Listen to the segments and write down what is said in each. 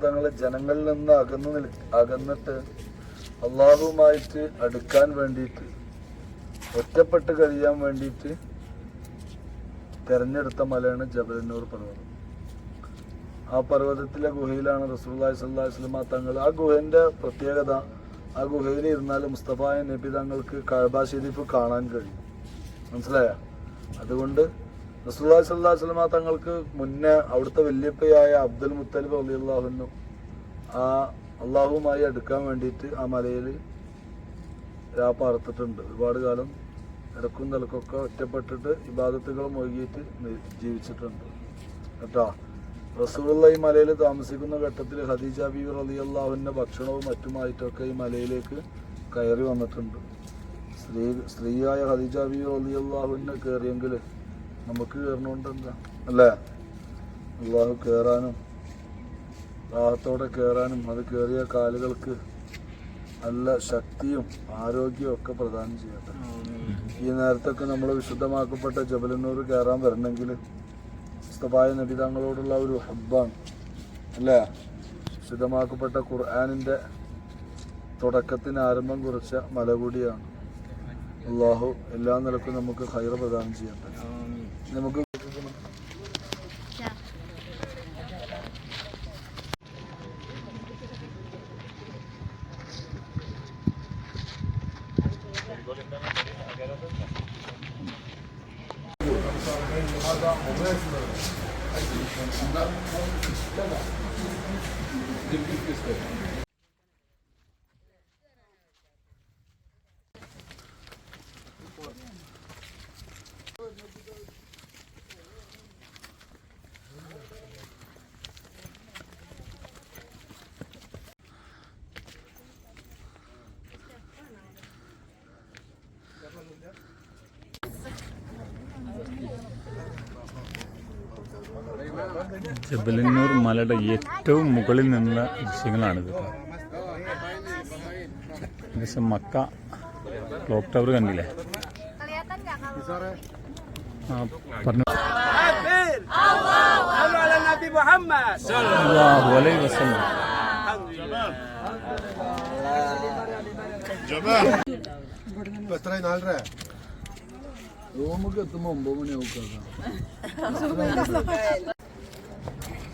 തങ്ങൾ ജനങ്ങളിൽ നിന്ന് അകന്നു നിൽ അകന്നിട്ട് അള്ളാഹുമായിട്ട് അടുക്കാൻ വേണ്ടിയിട്ട് ഒറ്റപ്പെട്ട് കഴിയാൻ വേണ്ടിയിട്ട് തെരഞ്ഞെടുത്ത മലയാണ് ജബലന്നൂർ പർവതം. ആ പർവതത്തിലെ ഗുഹയിലാണ് റസൂലുള്ളാഹി സ്വല്ലല്ലാഹു അലൈഹി വസല്ലമ തങ്ങൾ ആ ഗുഹന്റെ പ്രത്യേകത ആ ഗുഹയിൽ ഇരുന്നാൽ മുസ്തഫായ നബി തങ്ങൾക്ക് കഅബ ഷെരീഫ് കാണാൻ കഴിയും. മനസ്സിലായ? അതുകൊണ്ട് റസൂലുള്ളാഹി സല്ലാ വസ്ലമ തങ്ങൾക്ക് മുന്നേ അവിടുത്തെ വല്യപ്പയായ അബ്ദുൽ മുത്തലിബ് അലി റളിയല്ലാഹു ആ അള്ളാഹുവുമായി അടുക്കാൻ വേണ്ടിയിട്ട് ആ മലയിൽ രാപ്പാർത്തിട്ടുണ്ട് ഒരുപാട് കാലം ഇടക്കും നിലക്കൊക്കെ ഒറ്റപ്പെട്ടിട്ട് ഇബാദത്തുകൾ മുഴുകിയിട്ട് ജീവിച്ചിട്ടുണ്ട്. കേട്ടോ? റസൂറുള്ള ഈ മലയിൽ താമസിക്കുന്ന ഘട്ടത്തിൽ ഹദീജ ഖദീജ അലി അള്ളാഹുവിന്റെ ഭക്ഷണവും മറ്റുമായിട്ടൊക്കെ ഈ മലയിലേക്ക് കയറി വന്നിട്ടുണ്ട്. സ്ത്രീ സ്ത്രീയായ ഹദീജ ഖദീജ അലി അള്ളാഹുവിനെ കയറിയെങ്കിൽ നമുക്ക് കയറണോണ്ട് എന്താ? അല്ലേ? അള്ളാഹു കയറാനും ദാഹത്തോടെ കയറാനും അത് കയറിയ കാലുകൾക്ക് നല്ല ശക്തിയും ആരോഗ്യവും ഒക്കെ പ്രദാനം ചെയ്യട്ടെ. ഈ നേരത്തൊക്കെ നമ്മൾ വിശുദ്ധമാക്കപ്പെട്ട ജബലന്നൂർ കയറാൻ വരണമെങ്കിൽ മുസ്തഫായ നബി തങ്ങളോടുള്ള ഒരു ഹബ്ബാണ്. അല്ലേ? വിശുദ്ധമാക്കപ്പെട്ട ഖുർആാനിന്റെ തുടക്കത്തിന് ആരംഭം കുറിച്ച മലകൂടിയാണ്. അള്ളാഹു എല്ലാ നിലക്കും നമുക്ക് ഹൈറ പ്രദാനം ചെയ്യട്ടെ. നമുക്ക് ജബലന്നൂർ മലയുടെ ഏറ്റവും മുകളിൽ നിന്നുള്ള ദൃശ്യങ്ങളാണ് കേട്ടോ ഏകദേശം മക്ക ക്ലോക്ക് ടവർ കണ്ടില്ലേ? പറഞ്ഞു. എത്രയും? നാലര? റൂമുക്ക് എത്തുമ്പോ ഒമ്പത് മണിയാവും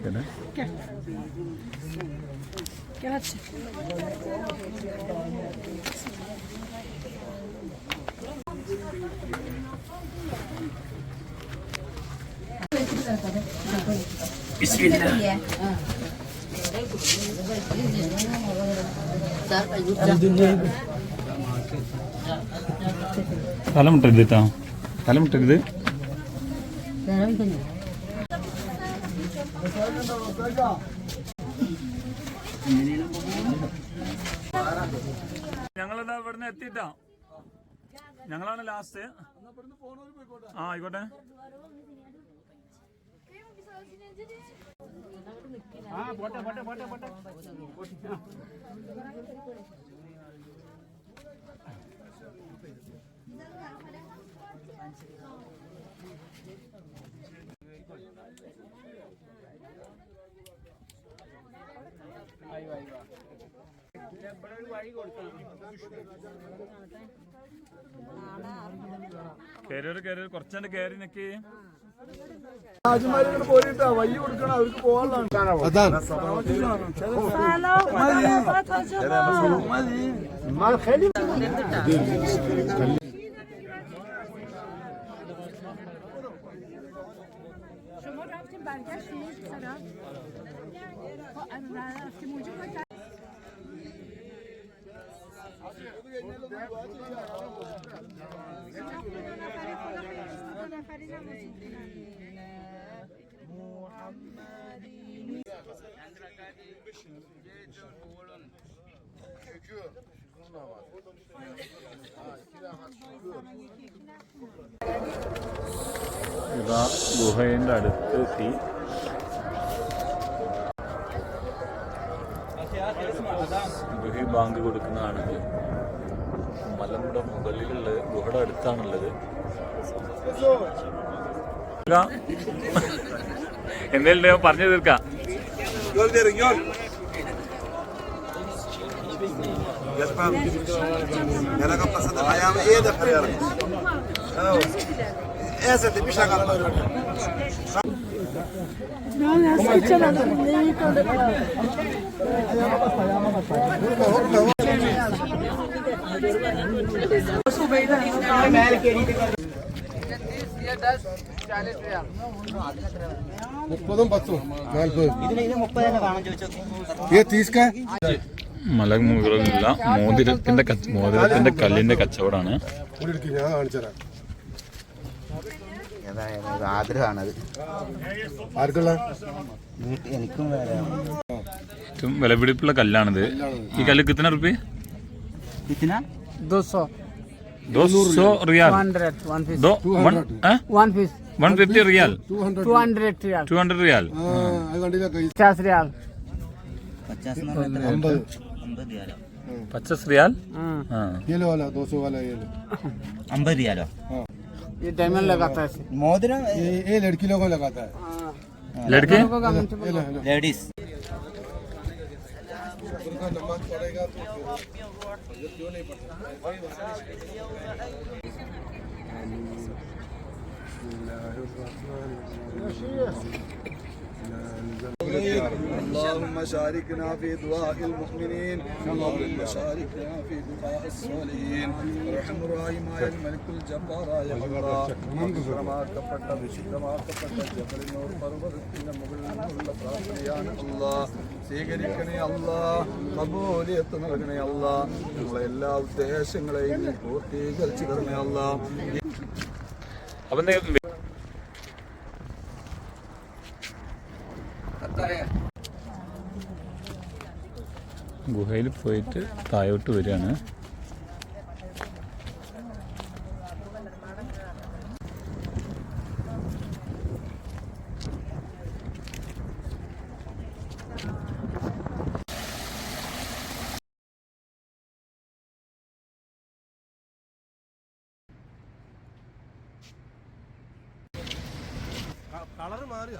വലിയ വലിയ പാർക്കണെങ്കിൽ കേട്ടോ? തലമുട്ടരുത്. കേട്ടോ തലമുട്ടരുത്. ഞങ്ങളിതാ ഇവിടുന്ന് എത്തിട്ടാ ഞങ്ങളാണ് ലാസ്റ്റ് ആ ആയിക്കോട്ടെ. കയറി കയറി കുറച്ചുകൊണ്ട് കയറി നിൽക്കി രാജുമാരെ പോരിട്ടാ വയ്യ കൊടുക്കണം അവർക്ക് പോകാനുള്ളതാണ് അതാണ് شما رفتیم برگشتید سلام رفتیم اونجا ഇതാ ഗുഹയുടെ അടുത്ത് അടുത്തെത്തി. ഗുഹ ബാങ്ക് കൊടുക്കുന്നതാണിത് മലമുടെ മുകളിലുള്ള ഗുഹയുടെ അടുത്താണുള്ളത്. എന്തേലും പറഞ്ഞു തീർക്കാം. Gör derin gör. Yatmam. Yara kaplasa da ayağımı iyi de kırıyorum. Evet. Ezildi bir şey kalmadı. Nasıl beyler? Merkezi. കച്ച- മോതിരത്തിന്റെ കല്ലിന്റെ കച്ചവടമാണ് ഇവിടെ എടുക്ക്, ഞാൻ കാണിച്ചുതരാം അതായത് ആഗ്രഹമാണത് ആർക്കുള്ള വീട്ടിൽ എനിക്കും വേറെ ഏറ്റവും വിലപിടിപ്പുള്ള കല്ലാണിത് ഈ കല്ല് കിത്തന റുപ്യ കിത്തിന दो सौ रियाल दो one one piece one fifty riyal two hundred riyal two hundred riyal पचास रियाल पचास रियाल ये वाला दो सौ वाला ये अंबर रियाल हाँ। ये डायमंड लगाता है मोदरा ये, ये लड़की लोगों लगाता है. हाँ। लड़के? लेडीज़ नमाज़ पढ़ेगा तो क्यों नहीं पढ़ता? اللهم شاركنا في دعاء المؤمنين اللهم شاركنا في دعاء الصالحين റഹ്മാൻ റഹീമായ മലിക്കുൽ ജബ്ബാറായ അല്ലാഹ് വിശുദ്ധമാക്കപ്പെട്ട വിശുദ്ധമാക്കപ്പെട്ട ജബലിനോർ പർവ്വതത്തിന്റെ മുകളിൽ നിന്നുള്ള പ്രാർത്ഥനയാണ് അല്ലാഹ് സ്വീകരിക്കണേ അല്ലാഹ് കബൂലിയത്ത് നൽകണേ അല്ലാഹ് നമ്മളെ എല്ലാ ഉദ്ദേശങ്ങളെയും നീ പൂർത്തീകരിച്ചു തരണേ അല്ലാഹ് അപ്പം ഗുഹയിൽ പോയിട്ട് താഴോട്ട് വരികയാണ്. കളറ് മാറുക.